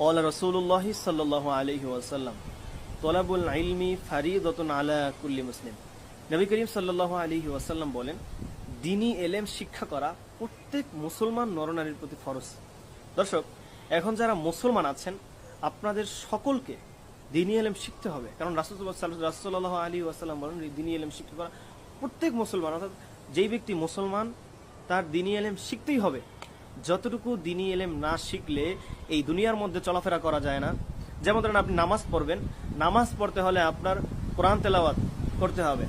قال رسول الله صلى الله عليه وسلم طلب العلم فريضة على كل مسلم নবী করিম সাল্লাল্লাহু আলাইহি ওয়াসাল্লাম বলেন দিনী এলেম শিক্ষা করা প্রত্যেক মুসলমান নরনারীর প্রতি ফরজ দর্শক এখন যারা মুসলমান আছেন আপনাদের সকলকে দিনী এলেম শিখতে হবে কারণ রাসুল্লাহ আলী ওয়াসাল্লাম বলেন দিনী এলেম শিক্ষা করা প্রত্যেক মুসলমান অর্থাৎ যেই ব্যক্তি মুসলমান তার দিনী এলেম শিখতেই হবে যতটুকু দিনী এলেম না শিখলে এই দুনিয়ার মধ্যে চলাফেরা করা যায় না। যেমন ধরেন আপনি নামাজ পড়বেন, নামাজ পড়তে হলে আপনার কোরআন তেলাওয়াত করতে হবে।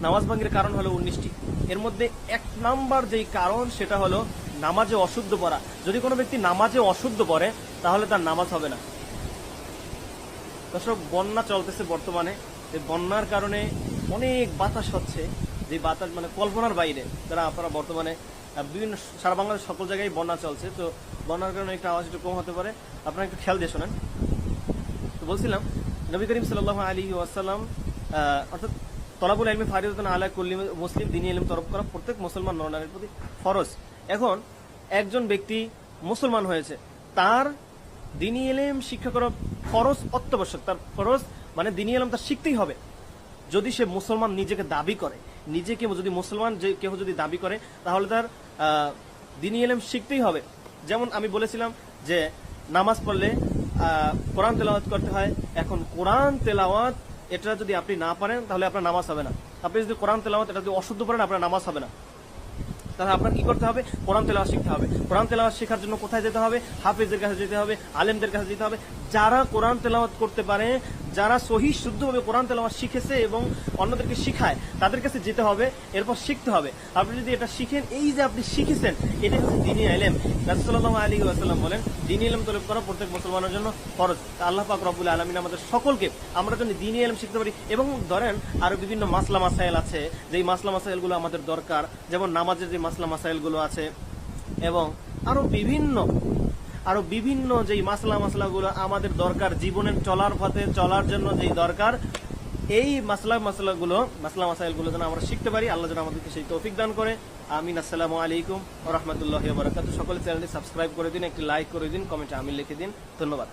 নামাজ ভাঙের কারণ হলো উনিশটি। এর মধ্যে এক নাম্বার যেই কারণ সেটা হলো নামাজে অশুদ্ধ পড়া। যদি কোনো ব্যক্তি নামাজে অশুদ্ধ পড়ে, তাহলে তার নামাজ হবে না। দর্শক, বন্যা চলতেছে বর্তমানে। বন্যার কারণে অনেক বাতাস হচ্ছে। যে বাতাস মানে কল্পনার বাইরে। যারা আপনারা বর্তমানে বিভিন্ন সারা বাংলাদেশ সকল জায়গায় বন্যা চলছে, তো বন্যার কারণে একটু আওয়াজ একটু কম হতে পারে। আপনারা একটু খেয়াল দিয়ে শোনেন। তো বলছিলাম, নবী করিম সাল্লাহ আলী ওয়াসাল্লাম অর্থাৎ তলাবুল আলমী ফারিদুদ্দিন আলা কুল্লি মুসলিম দিনী এলম তরফ করা প্রত্যেক মুসলমান নরনারীর প্রতি ফরজ। এখন একজন ব্যক্তি মুসলমান হয়েছে, তার দিনী এলেম শিক্ষা করা ফরজ অত্যাবশ্যক, তার ফরজ মানে দিনী এলম তার শিখতেই হবে। যদি সে মুসলমান নিজেকে দাবি করে, নিজেকে যদি মুসলমান যে কেউ যদি দাবি করে, তাহলে তার দিনী এলেম শিখতেই হবে। যেমন আমি বলেছিলাম যে নামাজ পড়লে কোরআন তেলাওয়াত করতে হয়। এখন কোরআন তেলাওয়াত, এটা যদি আপনি না পারেন, তাহলে আপনার নামাজ হবে না। আপনি যদি কোরআন তেলাওয়াত, এটা যদি অশুদ্ধ পারেন আপনার নামাজ হবে না। তাহলে আপনার কি করতে হবে? কোরআন তেলাওয়াত শিখতে হবে। কোরআন তেলাওয়াত শেখার জন্য কোথায় যেতে হবে? হাফিজদের কাছে যেতে হবে, আলেমদের কাছে যেতে হবে। যারা কোরআন তেলাওয়াত করতে পারে যারা সহি, শুদ্ধভাবে কোরআন তেলাওয়াত শিখেছে এবং অন্যদেরকে শিখায়, তাদের কাছে যেতে হবে, এরপর শিখতে হবে। আপনি যদি এটা শিখেন, এই যে আপনি শিখেছেন, এটা হচ্ছে দিনী এলেম রাসূলুল্লাহ আলী ওয়াসাল্লাম বলেন, দিনী এলেম তলব করা প্রত্যেক মুসলমানের জন্য তা আল্লাহ পাক রব্বুল আলমিন আমাদের সকলকে, আমরা যেন দিনী এলেম শিখতে পারি। এবং ধরেন, আরও বিভিন্ন মাসলা মাসাইল আছে, যেই মাসলা মাসাইলগুলো আমাদের দরকার, যেমন নামাজের যে মাসলা মাসাইলগুলো আছে, এবং আরও বিভিন্ন আরও বিভিন্ন যেই মাসলা মাসলাগুলো আমাদের দরকার, জীবনের চলার পথে চলার জন্য যেই দরকার, এই মাসলা মাসলাগুলো মাসলা মাসাইলগুলো যেন আমরা শিখতে পারি, আল্লাহ যেন আমাদেরকে সেই তৌফিক দান করে। আমিন, আসসালামু আলাইকুম ও রহমতুল্লাহ বরাকাত সকলে চ্যানেলটি সাবস্ক্রাইব করে দিন, একটি লাইক করে দিন, কমেন্টে আমি লিখে দিন। ধন্যবাদ।